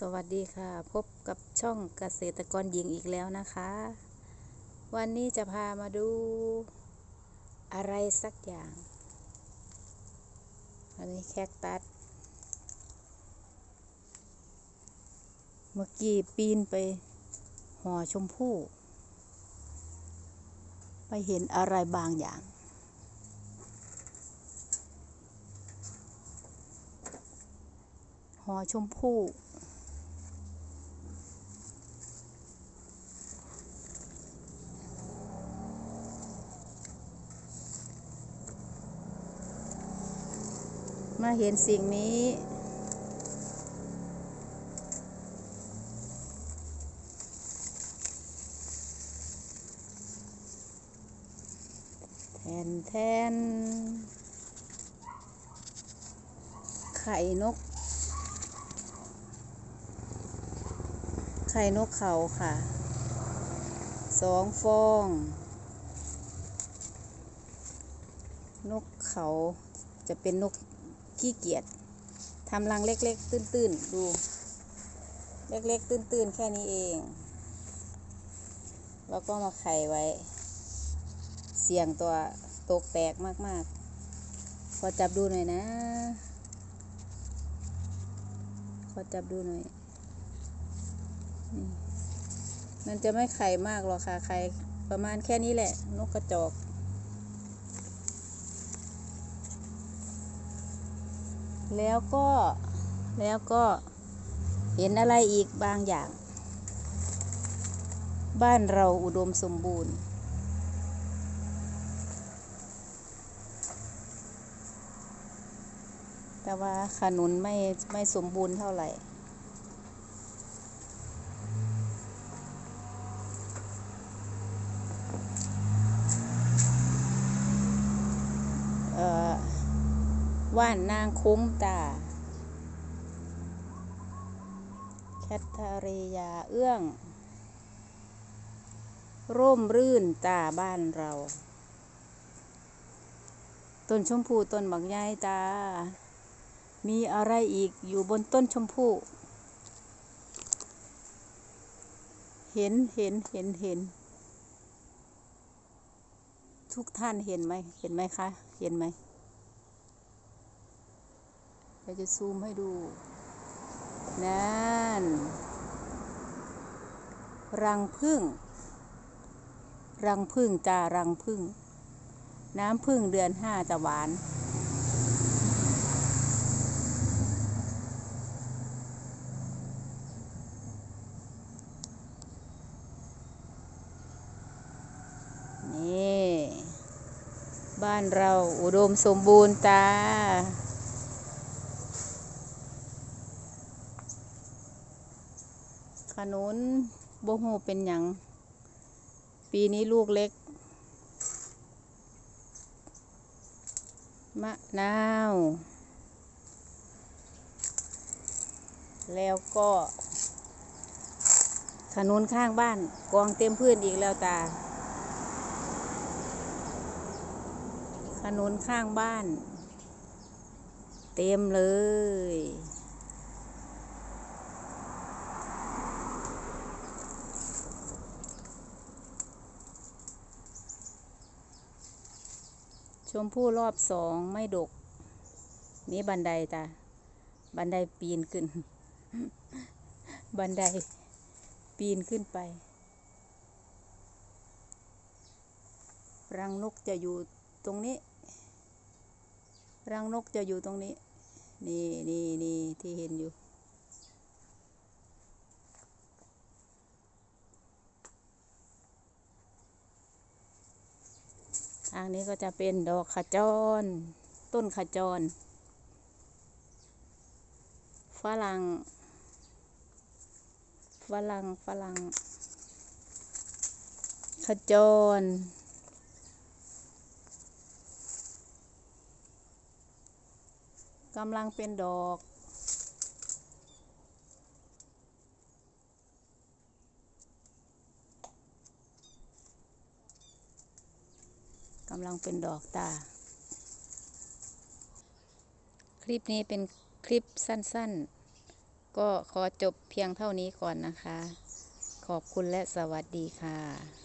สวัสดีค่ะ พบกับช่องเกษตรกรหญิงอีกแล้วนะคะ วันนี้จะพามาดู อะไรสักอย่าง อันนี้แคคตัส เมื่อกี้ปีนไปห่อชมพู่ ไปเห็นอะไรบางอย่างห่อชมพู่ มาเห็นสิ่งนี้ แทนแทน ไข่นก ไข่นกเขาค่ะ สองฟอง นกเขาจะเป็นนก ขี้เกียจทำรังเล็ก ๆ ตื้นๆดู เล็ก ๆ ตื้นๆ แค่นี้เอง แล้วก็มาไข่ไว้ เสี่ยงตัวตกแตกมากๆ ขอจับดูหน่อยนะ ขอจับดูหน่อยนี่มันจะไม่ไข่มากหรอกค่ะ ไข่ประมาณแค่นี้แหละ นกกระจอก แล้วก็แล้วก็เห็นอะไรอีกบางอย่าง บ้านเราอุดมสมบูรณ์ แต่ว่าขนุนไม่ไม่สมบูรณ์เท่าไหร่ ว่านนางคุ้มตา แคทเธอรียาเอื้อง ร่มรื่นตาบ้านเรา ต้นชมพูต้นบักใหญ่ตา มีอะไรอีกอยู่บนต้นชมพูเห็น เห็น เห็น เห็น ทุกท่านเห็นไหม เห็นไหมคะ เห็นไหม เราจะซูมให้ดู นั่น รังพึ่ง รังพึ่งจ้ารังพึ่ง น้ำพึ่งเดือนห้าจะหวานนี่บ้านเราอุดมสมบูรณ์ตา ขนุนโบหูเป็นหยังปีนี้ลูกเล็ก มะนาว แล้วก็ ขนุนข้างบ้าน กองเต็มพื้นอีกแล้วตา ขนุนข้างบ้าน เต็มเลย ชมพู่รอบสองไม่ดก นี่บันไดตาบันไดปีนขึ้น บันไดปีนขึ้นไป รังนกจะอยู่ตรงนี้ รังนกจะอยู่ตรงนี้ นี่นี่นี่ที่เห็นอยู่ ทางนี้ก็จะเป็นดอกขจร ต้นขจร ฝรั่ง ฝรั่ง ฝรั่ง ขจร กำลังเป็นดอก กำลังเป็นดอกตา คลิปนี้เป็นคลิปสั้นๆ ก็ขอจบเพียงเท่านี้ก่อนนะคะ ขอบคุณและสวัสดีค่ะ